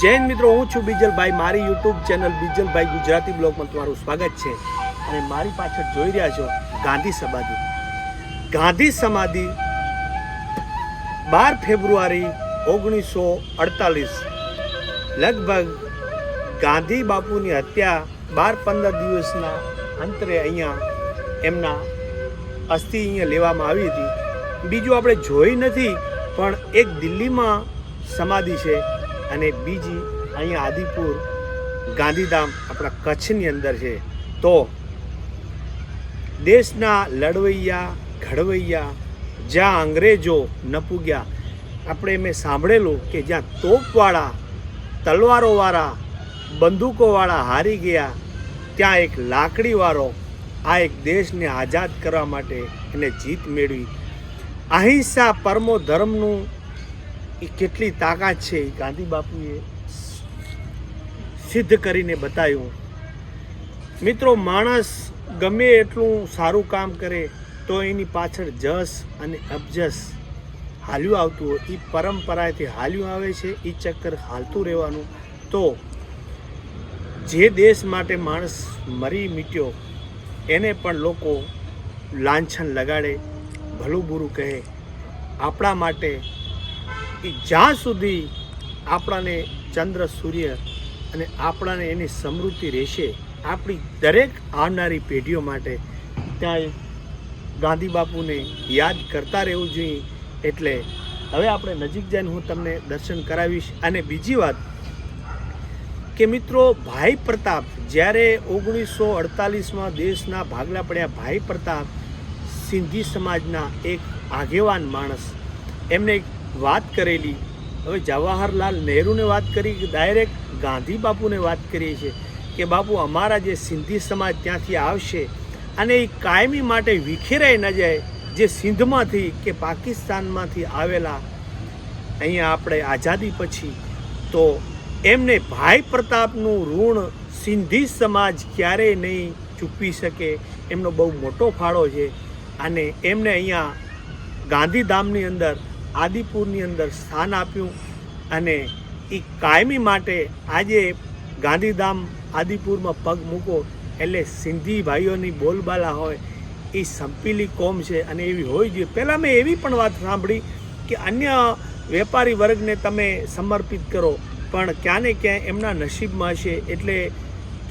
જૈન મિત્રો, હું છું બીજલભાઈ. મારી યુટ્યુબ ચેનલ બીજલભાઈ ગુજરાતી બ્લોગમાં તમારું સ્વાગત છે. અને મારી પાછળ જોઈ રહ્યા છો ગાંધી સમાધિ. ગાંધી સમાધિ બાર ફેબ્રુઆરી ઓગણીસો અડતાલીસ. લગભગ ગાંધી બાપુની હત્યા બાર પંદર દિવસના અંતરે અહીંયા એમના અસ્થિ અહીંયા લેવામાં આવી હતી. બીજું આપણે જોઈ નથી, પણ એક દિલ્હીમાં સમાધિ છે. અને બીજી અહીંયા આદિપુર, ગાંધીધામ આપણા કચ્છની અંદર છે. તો દેશના લડવૈયા, ઘડવૈયા, જ્યાં અંગ્રેજો ન પૂગ્યા આપણે મેં સાંભળેલું કે જ્યાં તોપવાળા, તલવારોવાળા, બંદૂકોવાળા હારી ગયા, ત્યાં એક લાકડીવાળો આ એક દેશને આઝાદ કરવા માટે એને જીત મેળવી. અહિંસા પરમો ધર્મનું એ કેટલી તાકાત છે એ ગાંધી બાપુએ સિદ્ધ કરીને બતાવ્યું. મિત્રો, માણસ ગમે એટલું સારું કામ કરે, તો એની પાછળ જસ અને અબજસ હાલ્યું આવતું હોય. એ પરંપરાથી હાલ્યું આવે છે એ ચક્કર હાલતું રહેવાનું. તો જે દેશ માટે માણસ મરી મીટ્યો, એને પણ લોકો લાંછન લગાડે, ભલું બુરું કહે. આપણા માટે એ જ્યાં સુધી આપણાને ચંદ્ર, સૂર્ય અને આપણાને એની સમૃદ્ધિ રહેશે, આપણી દરેક આવનારી પેઢીઓ માટે ત્યાં ગાંધી બાપુને યાદ કરતા રહેવું જોઈએ. એટલે હવે આપણે નજીક જઈને હું તમને દર્શન કરાવીશ. અને બીજી વાત કે મિત્રો, ભાઈ પ્રતાપ જ્યારે ઓગણીસો અડતાલીસમાં દેશના ભાગલા પડ્યા, ભાઈ પ્રતાપ સિંધી સમાજના એક આગેવાન માણસ. એમને વાત કરેલી. હવે જવાહરલાલ નહેરુને વાત કરી ડાયરેક્ટ ગાંધી બાપુને વાત કરીએ છીએ કે બાપુ, અમારા જે સિંધી સમાજ ત્યાંથી આવશે અને એ કાયમી માટે વિખેરાઈ ન જાય જે સિંધમાંથી કે પાકિસ્તાનમાંથી આવેલા. અહીંયા આપણે આઝાદી પછી તો એમને ભાઈ પ્રતાપનું ઋણ સિંધી સમાજ ક્યારેય નહીં ચૂકવી શકે. એમનો બહુ મોટો ફાળો છે. અને એમને અહીંયા ગાંધીધામની અંદર આદિપુરની અંદર સ્થાન આપ્યું અને એ કાયમી માટે આજે ગાંધીધામ આદિપુરમાં પગ મૂકો એટલે સિંધી ભાઈઓની બોલબાલા હોય, એ સંપીલી કોમ છે અને એવી હોવી જોઈએ પહેલાં મેં એવી પણ વાત સાંભળી કે અન્ય વેપારી વર્ગને તમે સમર્પિત કરો, પણ ક્યાં ને ક્યાં એમના નસીબમાં હશે એટલે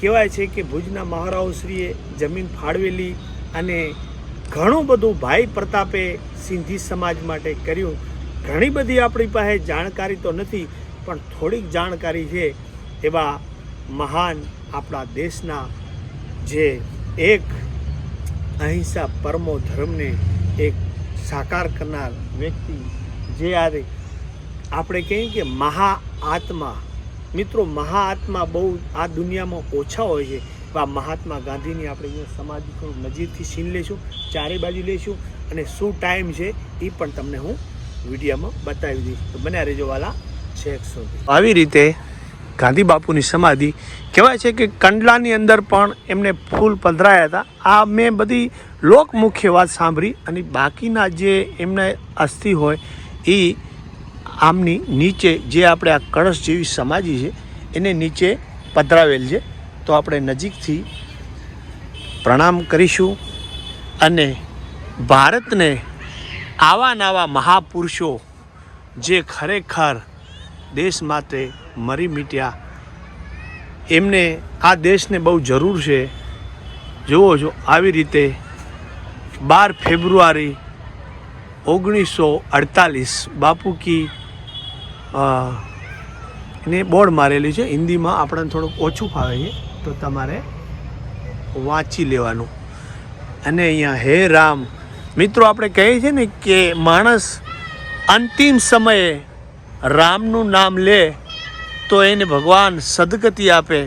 કહેવાય છે કે ભુજના મહારાવશ્રીએ જમીન ફાળવેલી અને ઘણું બધું ભાઈ પ્રતાપે સિંધી સમાજ માટે કર્યું. ઘણી બધી આપણી પાસે જાણકારી તો નથી, પણ થોડીક જાણકારી છે એવા મહાન આપણા દેશના જે એક અહિંસા પરમો ધર્મને એક સાકાર કરનાર વ્યક્તિ જે આજે આપણે કહીએ કે મહા આત્મા. મિત્રો મહાઆત્મા બહુ આ દુનિયામાં ઓછા હોય છે. આ મહાત્મા ગાંધીની આપણે અહીંયા નજીકથી છીન લઈશું ચારે બાજુ લઈશું અને શું ટાઈમ છે એ પણ તમને હું વિડીયોમાં બતાવી દઈશ. તો બન્યા રહેજો વાલા છેક આવી રીતે ગાંધી બાપુની સમાધિ કહેવાય છે કે કંડલાની અંદર પણ એમને ફૂલ પધરાયા હતા. આ મેં બધી લોકમુખ્ય વાત સાંભળી અને બાકીના જે એમને અસ્થિ હોય એ આમની નીચે જે આપણે આ કળશ જેવી સમાધિ છે, એને નીચે પધરાવેલ છે. તો આપણે નજીકથી પ્રણામ કરીશું અને ભારતને આવા નવા મહાપુરુષો જે ખરેખર દેશ માટે મરી મીટ્યા, એમને આ દેશને બહુ જરૂર છે. જુઓ છો આવી રીતે બાર ફેબ્રુઆરી ઓગણીસો અડતાલીસ બાપુ કી ને બોર્ડ મારેલી છે. હિન્દીમાં આપણને થોડુંક ઓછું ફાવે છે, તો તમારે વાંચી લેવાનું. અને અહીંયા હે રામ મિત્રો, આપણે કહીએ છીએ ને કે માણસ અંતિમ સમયે રામનું નામ લે, તો એને ભગવાન સદગતિ આપે.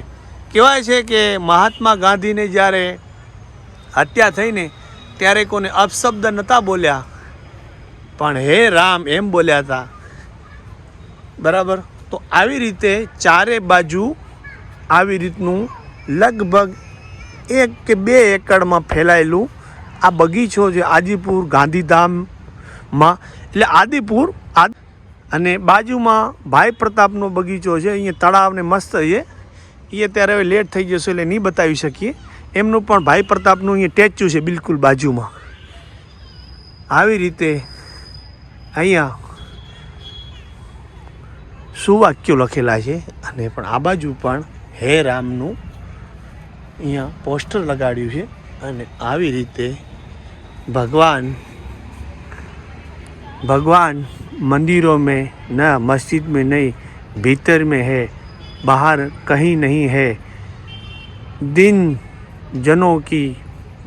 કહેવાય છે કે મહાત્મા ગાંધીને જ્યારે હત્યા થઈને ત્યારે કોને અપશબ્દ નહોતા બોલ્યા, પણ હે રામ એમ બોલ્યા હતા. બરાબર? તો આવી રીતે ચારે બાજુ આવી રીતનું લગભગ એક કે બે એકડમાં ફેલાયેલું આ બગીચો છે આદિપુર ગાંધીધામમાં એટલે આદિપુર અને બાજુમાં ભાઈ પ્રતાપનો બગીચો છે. અહીંયા તળાવને મસ્ત છે. એ અત્યારે હવે લેટ થઈ જશે એટલે નહીં બતાવી શકીએ. એમનું પણ ભાઈ પ્રતાપનું અહીંયા ટેચ્યુ છે બિલકુલ બાજુમાં. આવી રીતે અહીંયા સુવાક્યો લખેલા છે. અને પણ આ બાજુ પણ હે રામનું અહીંયા પોસ્ટર લગાડ્યું છે. અને આવી રીતે ભગવાન भगवान मंदिरों में न मस्जिद में नहीं भीतर में है बाहर कहीं नहीं है दिन जनों की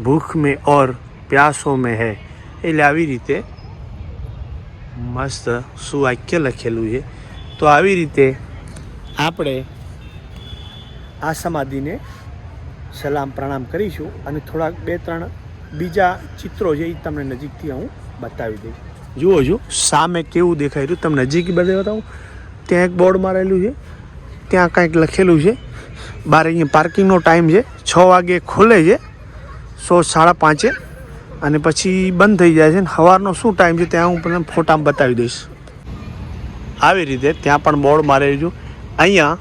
भूख में और प्यासों में है એટલે આવી રીતે મસ્ત સુવાક્ય લખેલું છે તો આવી રીતે આપણે આ સમાધિને સલામ પ્રણામ કરીશું અને થોડાક બે ત્રણ બીજા ચિત્રો છે એ તમને નજીકથી હું બતાવી દઈશ જુઓ છો સામે કેવું દેખાય રહ્યું? તમને નજીક બધે બતાવું. ત્યાં એક બોર્ડ મારેલું છે. ત્યાં કાંઈક લખેલું છે. બાર અહીંયા પાર્કિંગનો ટાઈમ છે. છ વાગે ખોલે છે. સો સાડા પાંચે. અને પછી બંધ થઈ જાય છે. ને સવારનો શું ટાઈમ છે ત્યાં હું તમને ફોટામાં બતાવી દઈશ. આવી રીતે ત્યાં પણ બોર્ડ મારેલું છું. અહીંયા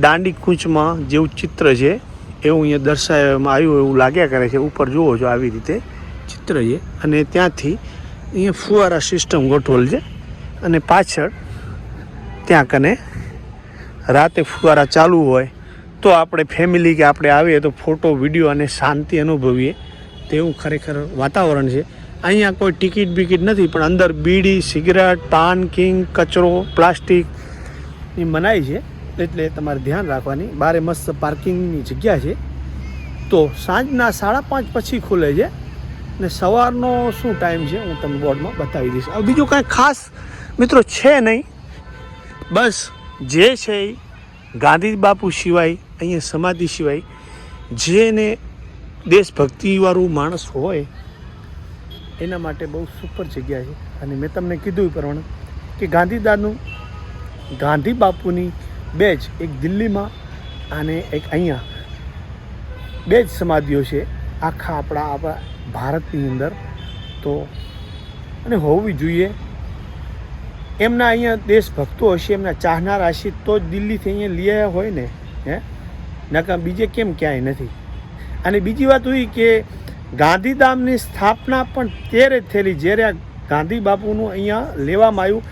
દાંડી કૂંચમાં જેવું ચિત્ર છે. એવું અહીંયા દર્શાવવામાં આવ્યું એવું લાગ્યા કરે છે, ઉપર જુઓ છો આવી રીતે ચિત્ર છે. અને ત્યાંથી અહીંયા ફુવારા સિસ્ટમ ગોઠવેલ છે અને પાછળ ત્યાં કને રાતે ફુવારા ચાલુ હોય તો આપણે ફેમિલી કે આપણે આવીએ તો ફોટો વીડિયો અને શાંતિ અનુભવીએ. તેવું ખરેખર વાતાવરણ છે. અહીંયા કોઈ ટિકિટ બિકિટ નથી, પણ અંદર બીડી, સિગરેટ પાન કિંગ, કચરો, પ્લાસ્ટિક, એ મનાય છે. એટલે તમારે ધ્યાન રાખવાની, બારે મસ્ત પાર્કિંગની જગ્યા છે. તો સાંજના સાડા પાંચ પછી ખુલે છે ને સવારનો શું ટાઈમ છે હું તમને બોર્ડમાં બતાવી દઈશ. બીજું કાંઈ ખાસ મિત્રો છે નહીં. બસ જે છે એ ગાંધી બાપુ સિવાય, અહીંયા સમાધિ સિવાય, જેને દેશભક્તિવાળું માણસ હોય, એના માટે બહુ સુપર જગ્યા છે. અને મેં તમને કીધું એ પ્રમાણે કે ગાંધીદાનું, ગાંધી બાપુની બે જ, એક દિલ્હીમાં અને એક અહીંયા. બે જ સમાધિઓ છે, આખા આપણા આપણા ભારતની અંદર. તો, અને હોવી જોઈએ, એમના અહીંયા દેશભક્તો હશે, એમના ચાહનાર હશે, તો જ દિલ્હીથી અહીંયા લઈ આવ્યા હોય ને, હે? નકા બીજે કેમ ક્યાંય નથી. અને બીજી વાત હોય કે, ગાંધીધામની સ્થાપના પણ ત્યારે જ થયેલી, જ્યારે આ ગાંધી બાપુનું અહીંયા લેવામાં આવ્યું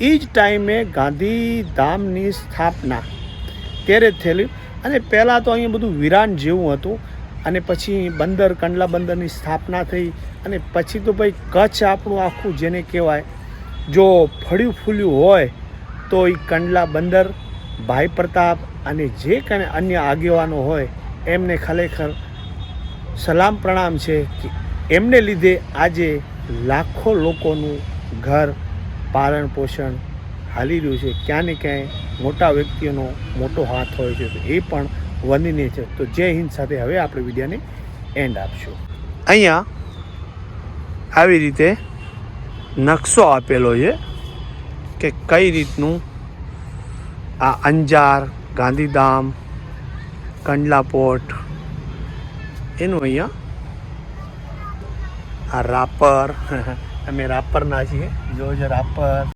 એ જ ટાઈમે ગાંધીધામની સ્થાપના ત્યારે થયેલી. અને પહેલાં તો અહીંયા બધું વિરાન જેવું હતું. અને પછી બંદર, કંડલા બંદરની સ્થાપના થઈ. અને પછી તો ભાઈ કચ્છ આપણું આખું જેને કહેવાય, જો ફળ્યું ફૂલ્યું હોય, તો એ કંડલા બંદર, ભાઈ પ્રતાપ અને જે કાંઈ અન્ય આગેવાનો હોય, એમને ખરેખર સલામ પ્રણામ છે કે એમને લીધે આજે લાખો લોકોનું ઘર પાલન પોષણ હાલી રહ્યું છે. ક્યાં ને ક્યાંય મોટા વ્યક્તિઓનો મોટો હાથ હોય છે તો એ પણ વંદનીય છે. તો જય હિન્દ સાથે હવે આપણે વિડીયોને એન્ડ આપશું. અહીંયા આવી રીતે નકશો આપેલો છે કે કઈ રીતનું આ અંજાર, ગાંધીધામ કંડલા પોર્ટ એનું અહીંયા આ રાપર અમે રાપરના છીએ. જો રાપર